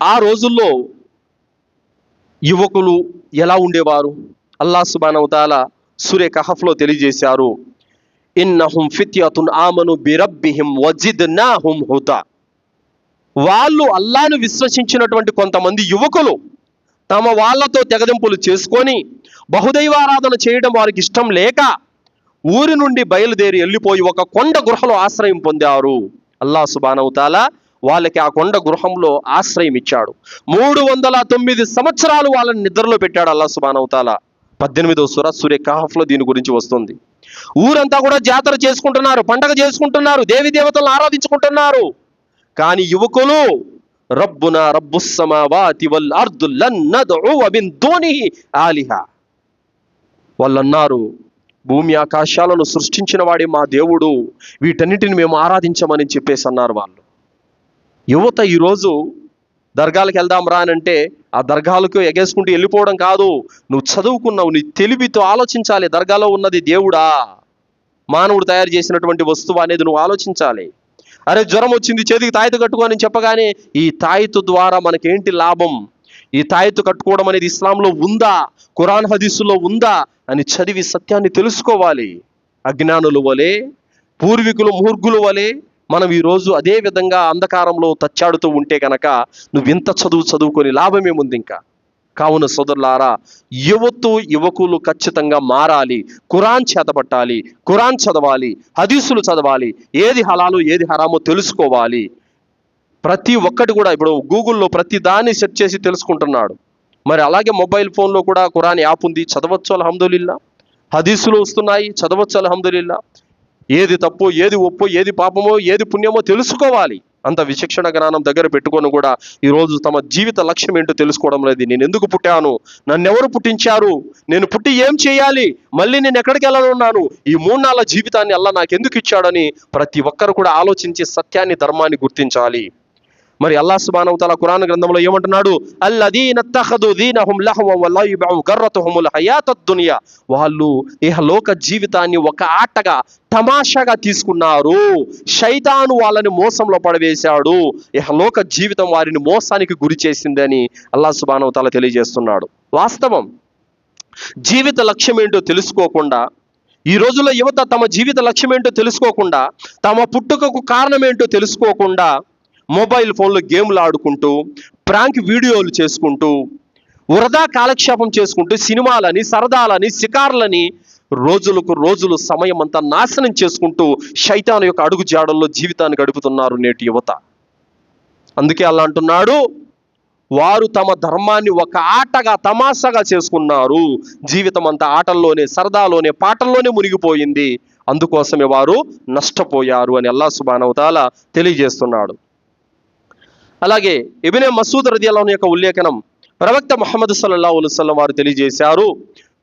ఆ రోజుల్లో యువకులు ఎలా ఉండేవారు? అల్లా సుబానవతాల సూర్య కహఫ్లో తెలియజేశారు ఇన్నహుం ఫిత్యతున్ ఆమను బిరబ్బిహిం వజిద్నాహుం హుతా వాళ్ళు అల్లాను విశ్వసించినటువంటి కొంతమంది యువకులు తమ వాళ్ళతో తెగదింపులు చేసుకొని బహుదైవారాధన చేయడం వారికి ఇష్టం లేక ఊరి నుండి బయలుదేరి వెళ్ళిపోయి ఒక కొండ గృహలో ఆశ్రయం పొందారు. అల్లా సుబానవుతాలా వాళ్ళకి ఆ కొండ గృహంలో ఆశ్రయం ఇచ్చాడు. మూడు వందల తొమ్మిది సంవత్సరాలు వాళ్ళని నిద్రలో పెట్టాడు అల్లా సుబానవుతాల పద్దెనిమిదవ సుర సూర్య కహఫ్లో దీని గురించి వస్తుంది. ఊరంతా కూడా జాతర చేసుకుంటున్నారు పండగ చేసుకుంటున్నారు దేవి దేవతలను ఆరాధించుకుంటున్నారు. కానీ యువకులు రబ్బున రబ్బుస్సమావాతి వల్ అర్దు లన్ వాళ్ళు అన్నారు భూమి ఆకాశాలను సృష్టించిన వాడే మా దేవుడు వీటన్నిటిని మేము ఆరాధించమని చెప్పేసి అన్నారు వాళ్ళు. యువత ఈరోజు దర్గాలకు వెళ్దాం రా అని అంటే ఆ దర్గాలకు ఎగేసుకుంటూ వెళ్ళిపోవడం కాదు. నువ్వు చదువుకున్నావు నీ తెలివితో ఆలోచించాలి. దర్గాలో ఉన్నది దేవుడా. మానవుడు తయారు చేసినటువంటి వస్తువు అనేది నువ్వు ఆలోచించాలి. అరే జ్వరం వచ్చింది చేతికి తాయితు కట్టుకోని చెప్పగానే ఈ తాయితు ద్వారా మనకేంటి లాభం? ఈ తాయితు కట్టుకోవడం అనేది ఇస్లాంలో ఉందా? కురాన్ హదీసులో ఉందా? అని చదివి సత్యాన్ని తెలుసుకోవాలి. అజ్ఞానులు వలె పూర్వీకులు మూర్ఖులు వలె మనం ఈరోజు అదే విధంగా అంధకారంలో తచ్చాడుతూ ఉంటే కనుక నువ్వు ఇంత చదువు చదువుకొని లాభమేముంది ఇంకా? కావున సోదరులారా యువతు యువకులు ఖచ్చితంగా మారాలి ఖురాన్ చేతపట్టాలి ఖురాన్ చదవాలి హదీసులు చదవాలి ఏది హలాలు ఏది హరామో తెలుసుకోవాలి. ప్రతి ఒక్కటి కూడా ఇప్పుడు గూగుల్లో ప్రతి దాన్ని సెర్చ్ చేసి తెలుసుకుంటున్నాడు. మరి అలాగే మొబైల్ ఫోన్లో కూడా ఖురాన్ యాప్ ఉంది చదవచ్చు అలహమ్దుల్లా హదీసులు వస్తున్నాయి చదవచ్చు అలహమ్దుల్లా ఏది తప్పు ఏది ఒప్పు ఏది పాపమో ఏది పుణ్యమో తెలుసుకోవాలి. అంత విచక్షణ జ్ఞానం దగ్గర పెట్టుకొని కూడా ఈరోజు తమ జీవిత లక్ష్యం ఏంటో తెలుసుకోవడం లేదు. నేను ఎందుకు పుట్టాను? నన్ను ఎవరు పుట్టించారు? నేను పుట్టి ఏం చేయాలి? మళ్ళీ నేను ఎక్కడికి వెళ్ళనున్నాను ఈ మూడు నాళ్ళ జీవితాన్ని అల్లా నాకు ఎందుకు ఇచ్చాడని ప్రతి ఒక్కరు కూడా ఆలోచించి సత్యాన్ని ధర్మాన్ని గుర్తించాలి. మరి అల్లా సుబానవతల ఖురాన్ గ్రంథంలో ఏమంటున్నాడు? అల్లదీన తఖదు దీనహుం లహవం వలైబు గర్రతుహుముల్ హయాతద్ దునియా. వాళ్ళు ఇహలోక జీవితాన్ని ఒక ఆటగా తమాషాగా తీసుకున్నారు. శైతాను వాళ్ళని మోసంలో పడవేశాడు. ఇహలోక జీవితం వారిని మోసానికి గురి చేసిందని అల్లా సుబానవతల తెలియజేస్తున్నాడు. వాస్తవం జీవిత లక్ష్యం ఏంటో తెలుసుకోకుండా ఈ రోజుల్లో యువత తమ జీవిత లక్ష్యం ఏంటో తెలుసుకోకుండా తమ పుట్టుకకు కారణం ఏంటో తెలుసుకోకుండా మొబైల్ ఫోన్లో గేమ్లు ఆడుకుంటూ ప్రాంక్ వీడియోలు చేసుకుంటూ వృధా కాలక్షేపం చేసుకుంటూ సినిమాలని సరదాలని షికార్లని రోజులకు రోజులు సమయం అంతా నాశనం చేసుకుంటూ శైతాన్ యొక్క అడుగు జాడల్లో జీవితాన్ని గడుపుతున్నారు నేటి యువత. అందుకే అలా అంటున్నాడు వారు తమ ధర్మాన్ని ఒక ఆటగా తమాషాగా చేసుకున్నారు. జీవితం అంతా ఆటల్లోనే సరదాలోనే పాటల్లోనే మునిగిపోయింది. అందుకోసమే వారు నష్టపోయారు అని అల్లా సుబానవతాల తెలియజేస్తున్నాడు. అలాగే ఇబినే మసూద్ రదియల్లాహు యొక్క ఉల్లేఖనం ప్రవక్త మొహమ్మద్ సల్లా అలైహి వారు తెలియజేశారు.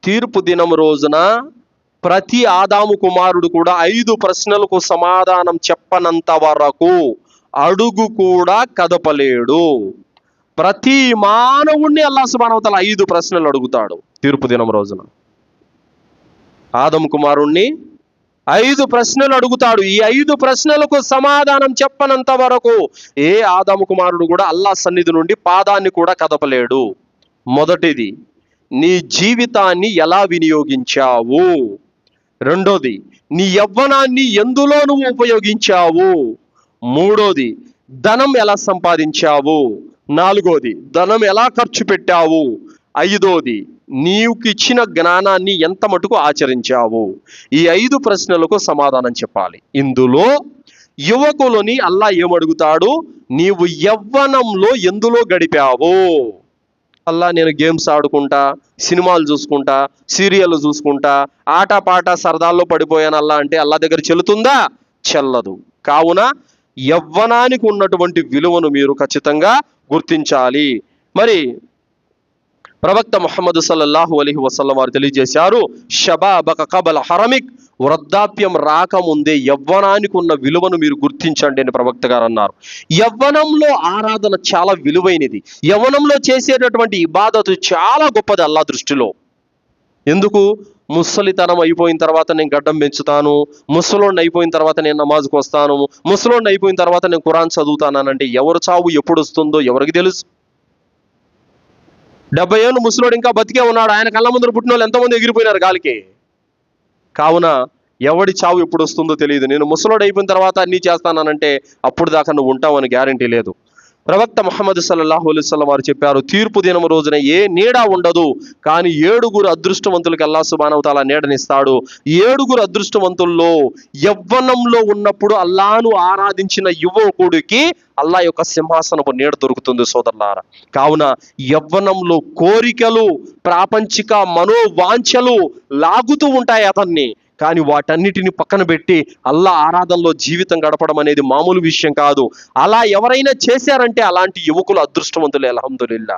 తీర్పు దినం రోజున ప్రతి ఆదాము కుమారుడు కూడా ఐదు ప్రశ్నలకు సమాధానం చెప్పనంత వరకు అడుగు కూడా కదపలేడు. ప్రతి మానవుణ్ణి అల్లా సుబానవతల ఐదు ప్రశ్నలు అడుగుతాడు తీర్పు దినం రోజున. ఆదము కుమారుణ్ణి ఐదు ప్రశ్నలు అడుగుతాడు. ఈ ఐదు ప్రశ్నలకు సమాధానం చెప్పనంత వరకు ఏ ఆదాము కుమారుడు కూడా అల్లా సన్నిధి నుండి పాదాన్ని కూడా కదపలేడు. మొదటిది నీ జీవితాన్ని ఎలా వినియోగించావు? రెండోది నీ యవ్వనాన్ని ఎందులో నువ్వు ఉపయోగించావు? మూడోది ధనం ఎలా సంపాదించావు? నాలుగోది ధనం ఎలా ఖర్చు పెట్టావు? ఐదోది నీవుకి ఇచ్చిన జ్ఞానాన్ని ఎంత మటుకు ఆచరించావు? ఈ ఐదు ప్రశ్నలకు సమాధానం చెప్పాలి. ఇందులో యువకులని అల్లా ఏమడుగుతాడు? నీవు యవ్వనంలో ఎందులో గడిపావు? అల్లా నేను గేమ్స్ ఆడుకుంటా సినిమాలు చూసుకుంటా సీరియల్ చూసుకుంటా ఆట పాట సరదాల్లో పడిపోయాను అల్లా అంటే అల్లా దగ్గర చెల్లుతుందా? చెల్లదు. కావున యవ్వనానికి ఉన్నటువంటి విలువను మీరు ఖచ్చితంగా గుర్తించాలి. మరి ప్రవక్త ముహమ్మద్ సల్లల్లాహు అలీ వసల్లం వారు తెలియజేశారు షబాబక కబల హరమిక్ వృద్ధాప్యం రాకముందే యవ్వనానికి ఉన్న విలువను మీరు గుర్తించండి అని ప్రవక్త గారు అన్నారు. యవ్వనంలో ఆరాధన చాలా విలువైనది. యవ్వనంలో చేసేటటువంటి ఇబాదతు చాలా గొప్పది అల్లా దృష్టిలో. ఎందుకు? ముసలితనం అయిపోయిన తర్వాత నేను గడ్డం పెంచుతాను ముసలోడిని అయిపోయిన తర్వాత నేను నమాజ్కి వస్తాను ముసలోడిని అయిపోయిన తర్వాత నేను కురాన్ చదువుతానంటే ఎవరు చావు ఎప్పుడు వస్తుందో ఎవరికి తెలుసు? డెబ్బై ఏళ్ళు ముసలోడు ఇంకా బతికే ఉన్నాడు. ఆయన కళ్ళ ముందు పుట్టిన వాళ్ళు ఎంతమంది ఎగిరిపోయినారు గాలికి? కావున ఎవడి చావు ఎప్పుడు వస్తుందో తెలియదు. నేను ముసలోడు అయిపోయిన తర్వాత అన్నీ చేస్తానంటే అప్పుడు దాకా నువ్వు ఉంటావని గ్యారంటీ లేదు. ప్రవక్త మొహమ్మద్ సల్లల్లాహు అలైహి వారు చెప్పారు తీర్పు దినం రోజున ఏ నీడ ఉండదు కానీ ఏడుగురు అదృష్టవంతులకి అల్లా సుబానవతాల నీడనిస్తాడు. ఏడుగురు అదృష్టవంతుల్లో యవ్వనంలో ఉన్నప్పుడు అల్లాను ఆరాధించిన యువకుడికి అల్లా యొక్క సింహాసనపు నీడ దొరుకుతుంది సోదరులార. కావున యవ్వనంలో కోరికలు ప్రాపంచిక మనోవాంఛలు లాగుతూ ఉంటాయి అతన్ని. కానీ వాటన్నిటిని పక్కన పెట్టి అల్లా ఆరాధనలో జీవితం గడపడం అనేది మామూలు విషయం కాదు. అలా ఎవరైనా చేశారంటే అలాంటి యువకులు అదృష్టవంతులే అలహందుల్లా